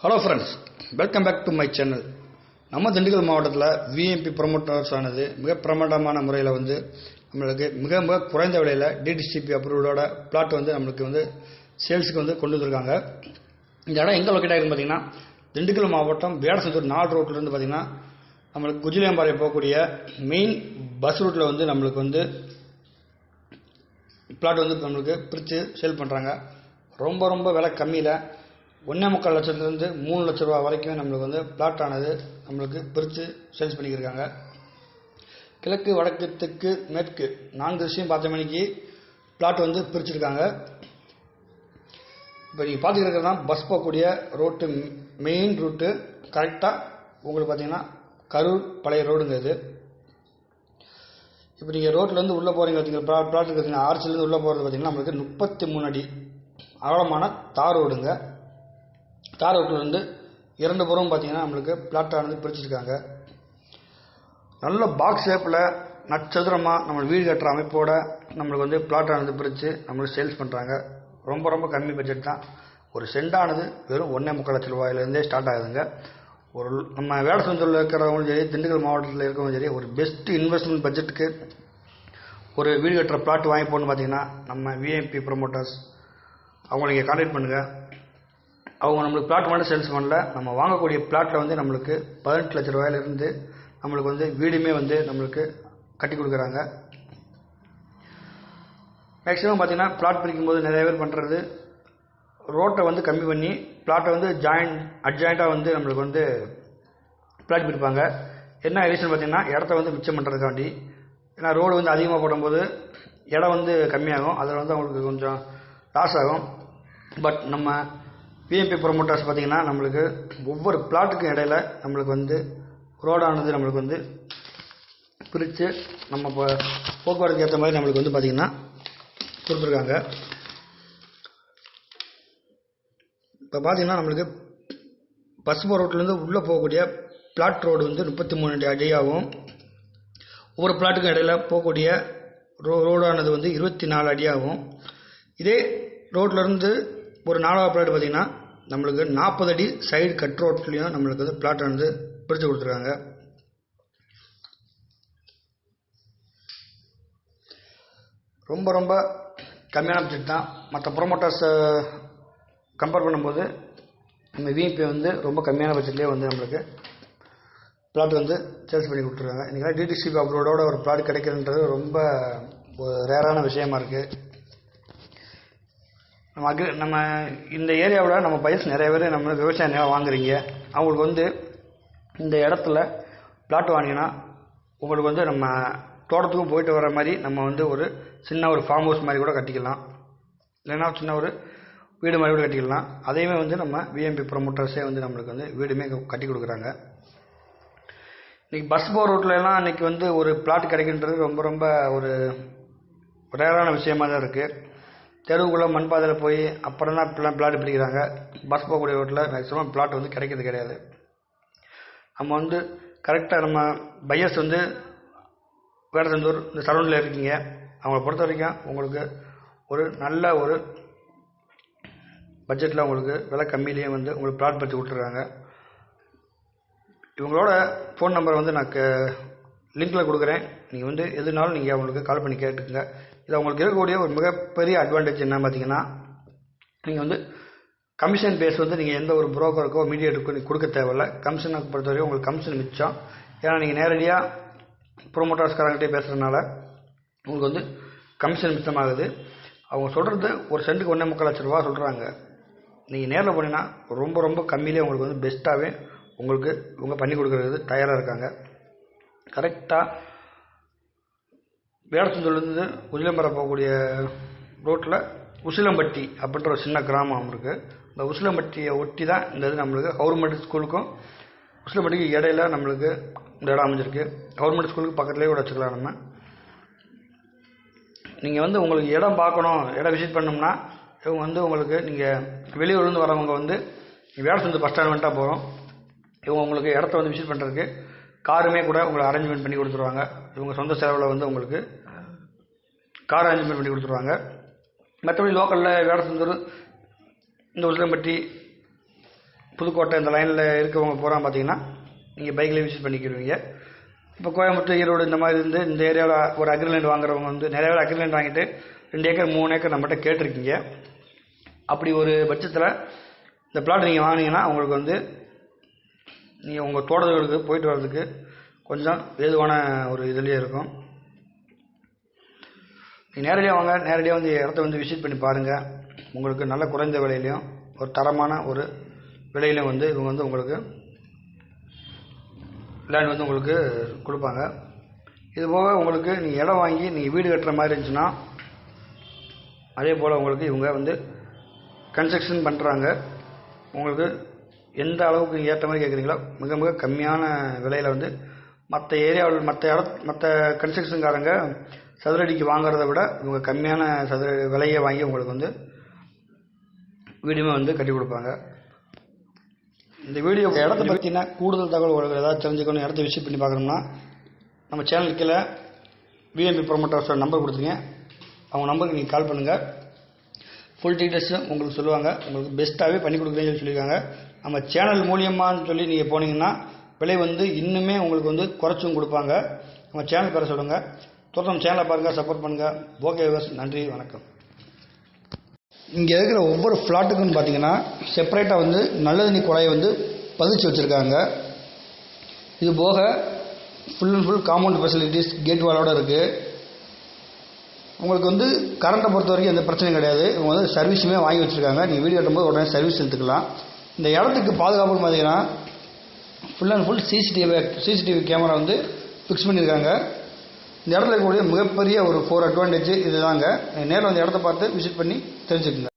Hello friends welcome back to my channel நம்ம திண்டுக்கல் மாவட்டத்தில் VMP promoters ஆனது மிக பிரமாண்டமான முறையில் வந்து நம்மளுக்கு மிக மிக குறைந்த விலையில் டிடிசிபி அப்ரூவலோட பிளாட் வந்து நம்மளுக்கு வந்து சேல்ஸுக்கு வந்து கொண்டு வந்திருக்காங்க. இந்த இடம் எங்கே லொக்கேட் ஆகிருக்கு பார்த்தீங்கன்னா திண்டுக்கல் மாவட்டம் வேடசத்தூர் நாலு ரோட்லேருந்து பார்த்தீங்கன்னா நம்மளுக்கு குஜிலியம்பாறை போகக்கூடிய மெயின் பஸ் ரூட்டில் வந்து நம்மளுக்கு வந்து பிளாட் வந்து நம்மளுக்கு பிரித்து சேல் பண்ணுறாங்க ரொம்ப ரொம்ப விலை கம்மியில் ஒன்றே முக்கால் லட்சத்துலேருந்து மூணு லட்ச ரூபா வரைக்கும் நம்மளுக்கு வந்து பிளாட் ஆனது நம்மளுக்கு பிரித்து சேல்ஸ் பண்ணிக்கிருக்காங்க. கிழக்கு வடக்கு தெற்கு மேற்கு நான்கு விஷயம் பார்த்த மணிக்கு பிளாட் வந்து பிரிச்சிருக்காங்க. இப்போ நீங்கள் பார்த்துக்கிறது தான் பஸ் போகக்கூடிய ரோட்டு மெயின் ரூட்டு கரெக்டாக உங்களுக்கு பார்த்தீங்கன்னா கரூர் பழைய ரோடுங்க இது. இப்போ நீங்கள் ரோட்லேருந்து உள்ளே போகிறீங்க பார்த்தீங்கன்னா ப்ளா பிளாட் பார்த்தீங்கன்னா ஆர்ச்சிலேருந்து உள்ளே போகிறது பார்த்தீங்கன்னா நம்மளுக்கு முப்பத்தி மூணு அடி அகலமான தார் ரோடுங்க தார் இருந்து இரண்டு புறம் பார்த்தீங்கன்னா நம்மளுக்கு பிளாட்டானது பிரிச்சிருக்காங்க. நல்ல பாக்ஸ் ஷேப்பில் நட்சத்திரமாக நம்ம வீடு கட்டுற அமைப்போட நம்மளுக்கு வந்து பிளாட்டானது பிரித்து நம்மளுக்கு சேல்ஸ் பண்ணுறாங்க ரொம்ப ரொம்ப கம்மி பட்ஜெட் தான். ஒரு சென்டானது வெறும் ஒன்றே முக்கால் லட்ச ரூபாயிலேருந்தே ஸ்டார்ட் ஆகுதுங்க. ஒரு நம்ம வேடசந்தூரில் இருக்கிறவங்களும் சரி திண்டுக்கல் மாவட்டத்தில் இருக்கிறவங்களும் சரி ஒரு பெஸ்ட் இன்வெஸ்ட்மெண்ட் பட்ஜெட்டுக்கு ஒரு வீடு கட்டுற பிளாட் வாங்கி போகணும்னு பார்த்தீங்கன்னா நம்ம விஐபி ப்ரொமோட்டர்ஸ் அவங்களை நீங்கள் கான்டாக்ட் பண்ணுங்கள் அவங்க நம்மளுக்கு பிளாட் மட்டும் சேல்ஸ் பண்ணல நம்ம வாங்கக்கூடிய பிளாட்டில் வந்து நம்மளுக்கு பதினெட்டு லட்ச ரூபாயிலிருந்து நம்மளுக்கு வந்து வீடுமே வந்து நம்மளுக்கு கட்டி கொடுக்குறாங்க. மேக்ஸிமம் பார்த்தீங்கன்னா பிளாட் பிரிக்கும்போது நிறைய பேர் பண்ணுறது ரோட்டை வந்து கம்மி பண்ணி பிளாட்டை வந்து ஜாயின் அட்ஜாயிண்ட்டாக வந்து நம்மளுக்கு வந்து பிளாட் பிரிப்பாங்க என்ன ரீசன் பார்த்தீங்கன்னா இடத்த வந்து மிச்சம் பண்ணுறதுக்காண்டி ஏன்னா ரோடு வந்து அதிகமாக போடும்போது இடம் வந்து கம்மியாகும். அதில் வந்து அவங்களுக்கு கொஞ்சம் லாஸ் ஆகும். பட் நம்ம பிஎம்பி ப்ரொமோட்டர்ஸ் பார்த்திங்கன்னா நம்மளுக்கு ஒவ்வொரு பிளாட்டுக்கும் இடையில நம்மளுக்கு வந்து ரோடானது நம்மளுக்கு வந்து பிரித்து நம்ம இப்போ போக்குவரத்துக்கு ஏற்ற மாதிரி நம்மளுக்கு வந்து பார்த்திங்கன்னா கொடுத்துருக்காங்க. இப்போ பார்த்தீங்கன்னா நம்மளுக்கு பஸ் போகிற ரோட்லேருந்து உள்ளே போகக்கூடிய பிளாட் ரோடு வந்து முப்பத்தி மூணு அடி அடியாகவும் ஒவ்வொரு பிளாட்டுக்கும் இடையில போகக்கூடிய ரோ ரோடானது வந்து இருபத்தி நாலு அடியாகவும் இதே ரோட்லேருந்து ஒரு நாலாவது பிளாட் பார்த்திங்கன்னா நம்மளுக்கு நாற்பது அடி சைடு கட் ரோட்லேயும் நம்மளுக்கு வந்து பிளாட் வந்து பிரித்து கொடுத்துருக்காங்க. ரொம்ப ரொம்ப கம்மியான பட்ஜெட் தான். மற்ற ப்ரொமோட்டர்ஸை கம்பேர் பண்ணும்போது நம்ம விபி வந்து ரொம்ப கம்மியான பட்ஜெட்லேயே வந்து நம்மளுக்கு பிளாட் வந்து சேல்ஸ் பண்ணி கொடுத்துருக்காங்க. இன்றைக்கி டிடிசிபி அப்ரோடோட ஒரு பிளாட் கிடைக்கிறன்றது ரொம்ப ரேரான விஷயமா இருக்குது நம்ம அக்ரி நம்ம இந்த ஏரியாவில் நம்ம பயிர்ஸ் நிறைய பேர் நம்ம விவசாய நிலம் வாங்குறீங்க. அவங்களுக்கு வந்து இந்த இடத்துல பிளாட் வாங்கினா உங்களுக்கு வந்து நம்ம தோட்டத்துக்கும் போயிட்டு வர மாதிரி நம்ம வந்து ஒரு சின்ன ஒரு ஃபார்ம் ஹவுஸ் மாதிரி கூட கட்டிக்கலாம். இல்லைன்னா சின்ன ஒரு வீடு மாதிரி கூட கட்டிக்கலாம். அதையுமே வந்து நம்ம விஎம்பி ப்ரொமோட்டர்ஸே வந்து நம்மளுக்கு வந்து வீடுமே கட்டி கொடுக்குறாங்க. இன்றைக்கி பஸ் போகிற ரூட்லலாம் இன்றைக்கி வந்து ஒரு பிளாட் கிடைக்கின்றது ரொம்ப ரொம்ப ஒரு ரேரான விஷயமா தான் இருக்குது தெருவுக்குள்ளே மண் பாதையில் போய் அப்புறம் தான் இப்பெல்லாம் பிளாட் பிடிக்கிறாங்க. பஸ் போகக்கூடிய ரோட்டில் மேக்ஸிமம் பிளாட் வந்து கிடைக்கிறது கிடையாது. நம்ம வந்து கரெக்டாக நம்ம பையர்ஸ் வந்து வேடசந்தூர் இந்த சரௌண்டில் இருக்கீங்க. அவங்கள பொறுத்த வரைக்கும் உங்களுக்கு ஒரு நல்ல ஒரு பட்ஜெட்டில் உங்களுக்கு விலை கம்மியிலேயே வந்து உங்களுக்கு பிளாட் பற்றி விட்டுறாங்க இவங்களோட ஃபோன் நம்பர் வந்து நான் லிங்க்கில் கொடுக்குறேன். நீங்கள் வந்து எதுனாலும் நீங்கள் அவங்களுக்கு கால் பண்ணி கேட்டுக்கோங்க. இதில் உங்களுக்கு இருக்கக்கூடிய ஒரு மிகப்பெரிய அட்வான்டேஜ் என்ன பார்த்தீங்கன்னா நீங்கள் வந்து கமிஷன் பேஸ் வந்து நீங்கள் எந்த ஒரு புரோக்கருக்கோ மீடியேட்டுக்கோ நீங்கள் கொடுக்க தேவையில்ல. கமிஷனை பொறுத்தவரைக்கும் உங்களுக்கு கமிஷன் மிச்சம். ஏன்னா நீங்கள் நேரடியாக ப்ரொமோட்டர்ஸ்காரங்கிட்டே பேசுகிறதுனால உங்களுக்கு வந்து கமிஷன் மிச்சமாகுது. அவங்க சொல்கிறது ஒரு சென்ட்டுக்கு ஒன்றே முக்கால் லட்ச ரூபா சொல்கிறாங்க நீங்கள் நேரில் போனீங்கன்னா ரொம்ப ரொம்ப கம்மியிலே உங்களுக்கு வந்து பெஸ்ட்டாகவே உங்களுக்கு இவங்க பண்ணி கொடுக்குறது தயாராக இருக்காங்க. கரெக்டாக வேடசந்தூர்லேருந்து உசிலம்பரம் போகக்கூடிய ரோட்டில் உசிலம்பட்டி அப்படின்ற ஒரு சின்ன கிராமம் இருக்குது இந்த உசிலம்பட்டியை ஒட்டி தான் இந்த இது நம்மளுக்கு கவர்மெண்ட் ஸ்கூலுக்கும் உசிலம்பட்டிக்கு இடையில நம்மளுக்கு இந்த இடம் அமைஞ்சிருக்கு. கவர்மெண்ட் ஸ்கூலுக்கு பக்கத்துலேயே கூட வச்சுக்கலாம் நம்ம. நீங்கள் வந்து உங்களுக்கு இடம் பார்க்கணும் இடம் விசிட் பண்ணோம்னா இவங்க வந்து உங்களுக்கு நீங்கள் வெளியூர்லேருந்து வரவங்க வந்து வேடசந்து பஸ் ஸ்டாண்ட் வந்துட்டால் போகிறோம் இவங்க உங்களுக்கு இடத்த வந்து விசிட் பண்ணுறதுக்கு காருமே கூட உங்களுக்கு அரேஞ்ச்மெண்ட் பண்ணி கொடுத்துருவாங்க. இவங்க சொந்த செலவில் வந்து உங்களுக்கு கார் அரேஞ்ச்மெண்ட் பண்ணி கொடுத்துருவாங்க. மற்றபடி லோக்கலில் வேடசந்தூர் இந்த உசிலம்பட்டி புதுக்கோட்டை இந்த லைனில் இருக்கவங்க போகிறான் பார்த்தீங்கன்னா நீங்கள் பைக்கில் விசிட் பண்ணிக்கிடுவீங்க இப்போ கோயம்புத்தூர் ஈரோடு இந்த மாதிரி இருந்து இந்த ஏரியாவில் ஒரு அக்ரிலேண்ட் வாங்குறவங்க வந்து நிறைய பேர் அக்ரிலேண்ட் வாங்கிட்டு ரெண்டு ஏக்கர் மூணு ஏக்கர் நம்மகிட்ட கேட்டிருக்கீங்க. அப்படி ஒரு பட்சத்தில் இந்த பிளாட் நீங்கள் வாங்கினீங்கன்னா உங்களுக்கு வந்து நீங்கள் உங்கள் தோட்டத்துக்கு போயிட்டு வர்றதுக்கு கொஞ்சம் ஏதுவான ஒரு இதுலேயே இருக்கும். நேரடியாக வாங்க நேரடியாக வந்து இடத்த வந்து விசிட் பண்ணி பாருங்கள் உங்களுக்கு நல்ல குறைந்த விலையிலையும் ஒரு தரமான ஒரு விலையிலையும் வந்து இவங்க வந்து உங்களுக்கு லேண்ட் வந்து உங்களுக்கு கொடுப்பாங்க. இது போக உங்களுக்கு நீங்கள் இடம் வாங்கி நீங்கள் வீடு கட்டுற மாதிரி இருந்துச்சுன்னா அதே போல் உங்களுக்கு இவங்க வந்து கன்ஸ்ட்ரக்ஷன் பண்ணுறாங்க உங்களுக்கு எந்த அளவுக்கு ஏற்ற மாதிரி கேட்குறீங்களோ மிக மிக கம்மியான விலையில் வந்து மற்ற ஏரியாவில் மற்ற இட மற்ற கன்ஸ்ட்ரக்ஷன்காரங்க சதுரடிக்கு வாங்குறத விட இவங்க கம்மியான சதுர விலையை வாங்கி உங்களுக்கு வந்து வீடுமே வந்து கட்டி கொடுப்பாங்க. இந்த வீடியோ இடத்த பற்றின கூடுதல் தகவல் உங்களுக்கு ஏதாவது தெரிஞ்சுக்கணும் இடத்த விசிட் பண்ணி பார்க்கணும்னா நம்ம சேனல் கீழே விஎம்பி ப்ரொமோட்டர்ஸோட நம்பர் கொடுத்துருங்க. அவங்க நம்பருக்கு நீங்கள் கால் பண்ணுங்கள் ஃபுல் டீட்டெயில்ஸும் உங்களுக்கு சொல்லுவாங்க. உங்களுக்கு பெஸ்ட்டாகவே பண்ணி கொடுக்குறேன்னு சொல்லி சொல்லியிருக்காங்க. நம்ம சேனல் மூலியமான்னு சொல்லி நீங்கள் போனீங்கன்னா விலை வந்து இன்னுமே உங்களுக்கு வந்து குறைச்சும் கொடுப்பாங்க. நம்ம சேனல் பேர சொல்லுங்கள் தொடர்ந்து நம்ம சேனலை பாருங்கள் சப்போர்ட் பண்ணுங்கள் ஓகே நன்றி வணக்கம். இங்கே இருக்கிற ஒவ்வொரு ஃப்ளாட்டுக்குன்னு பார்த்தீங்கன்னா செப்பரேட்டாக வந்து நல்ல தண்ணி குழாயை வந்து பதிச்சு வச்சுருக்காங்க. இது போக full and full compound facilities gate வாலோடு இருக்குது உங்களுக்கு வந்து கரண்ட்டை பொறுத்த வரைக்கும் எந்த பிரச்சனையும் கிடையாது. இவங்க வந்து சர்வீஸுமே வாங்கி வச்சுருக்காங்க. நீங்கள் வீடு கட்டும்போது உடனே சர்வீஸ் எடுத்துக்கலாம். இந்த இடத்துக்கு பாதுகாப்புன்னு பார்த்தீங்கன்னா full and full CCTV CCTV camera வந்து ஃபிக்ஸ் பண்ணியிருக்காங்க. இந்த இடத்துல இருக்கக்கூடிய மிகப்பெரிய ஒரு ஃபோர் அட்வான்டேஜ் இதுதாங்க நேரில் வந்து இடத்த பார்த்து விசிட் பண்ணி தெரிஞ்சுக்குங்க.